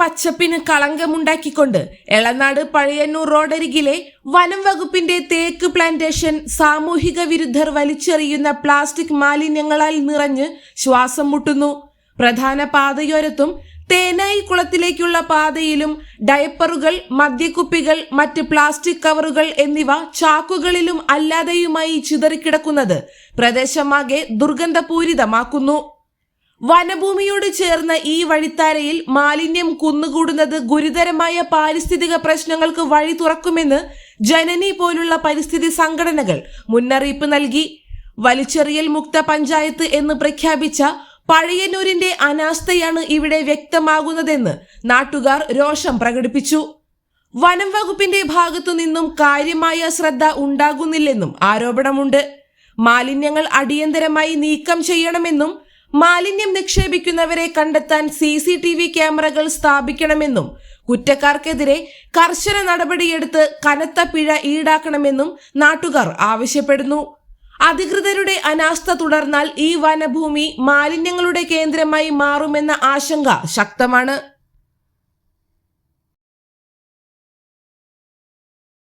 പച്ചപ്പിന് കളങ്കമുണ്ടാക്കിക്കൊണ്ട് എളനാട് പഴയന്നൂർ റോഡരികിലെ വനം വകുപ്പിന്റെ തേക്ക് പ്ലാന്റേഷൻ സാമൂഹിക വിരുദ്ധർ വലിച്ചെറിയുന്ന പ്ലാസ്റ്റിക് മാലിന്യങ്ങളാൽ നിറഞ്ഞ് ശ്വാസം മുട്ടുന്നു. പ്രധാന പാതയോരത്തും തേനായി കുളത്തിലേക്കുള്ള പാതയിലും ഡയപ്പറുകൾ മദ്യക്കുപ്പികൾ മറ്റ് പ്ലാസ്റ്റിക് കവറുകൾ എന്നിവ ചാക്കുകളിലും അല്ലാതെയുമായി ചിതറിക്കിടക്കുന്നത് പ്രദേശമാകെ ദുർഗന്ധപൂരിതമാക്കുന്നു. വനഭൂമിയോട് ചേർന്ന ഈ വഴിത്താരയിൽ മാലിന്യം കുന്നുകൂടുന്നത് ഗുരുതരമായ പാരിസ്ഥിതിക പ്രശ്നങ്ങൾക്ക് വഴി തുറക്കുമെന്ന് ജനനി പോലുള്ള പരിസ്ഥിതി സംഘടനകൾ മുന്നറിയിപ്പ് നൽകി. വലിച്ചെറിയൽ മുക്ത പഞ്ചായത്ത് എന്ന് പ്രഖ്യാപിച്ച പഴയന്നൂരിന്റെ അനാസ്ഥയാണ് ഇവിടെ വ്യക്തമാകുന്നതെന്ന് നാട്ടുകാർ രോഷം പ്രകടിപ്പിച്ചു. വനം വകുപ്പിന്റെ ഭാഗത്തു നിന്നും കാര്യമായ ശ്രദ്ധ ഉണ്ടാകുന്നില്ലെന്നും ആരോപണമുണ്ട്. മാലിന്യങ്ങൾ അടിയന്തരമായി നീക്കം ചെയ്യണമെന്നും മാലിന്യം നിക്ഷേപിക്കുന്നവരെ കണ്ടെത്താൻ സി സി ടി വി ക്യാമറകൾ സ്ഥാപിക്കണമെന്നും കുറ്റക്കാർക്കെതിരെ കർശന നടപടിയെടുത്ത് കനത്ത പിഴ ഈടാക്കണമെന്നും നാട്ടുകാർ ആവശ്യപ്പെടുന്നു. അധികൃതരുടെ അനാസ്ഥ തുടർന്നാൽ ഈ വനഭൂമി മാലിന്യങ്ങളുടെ കേന്ദ്രമായി മാറുമെന്ന ആശങ്ക ശക്തമാണ്.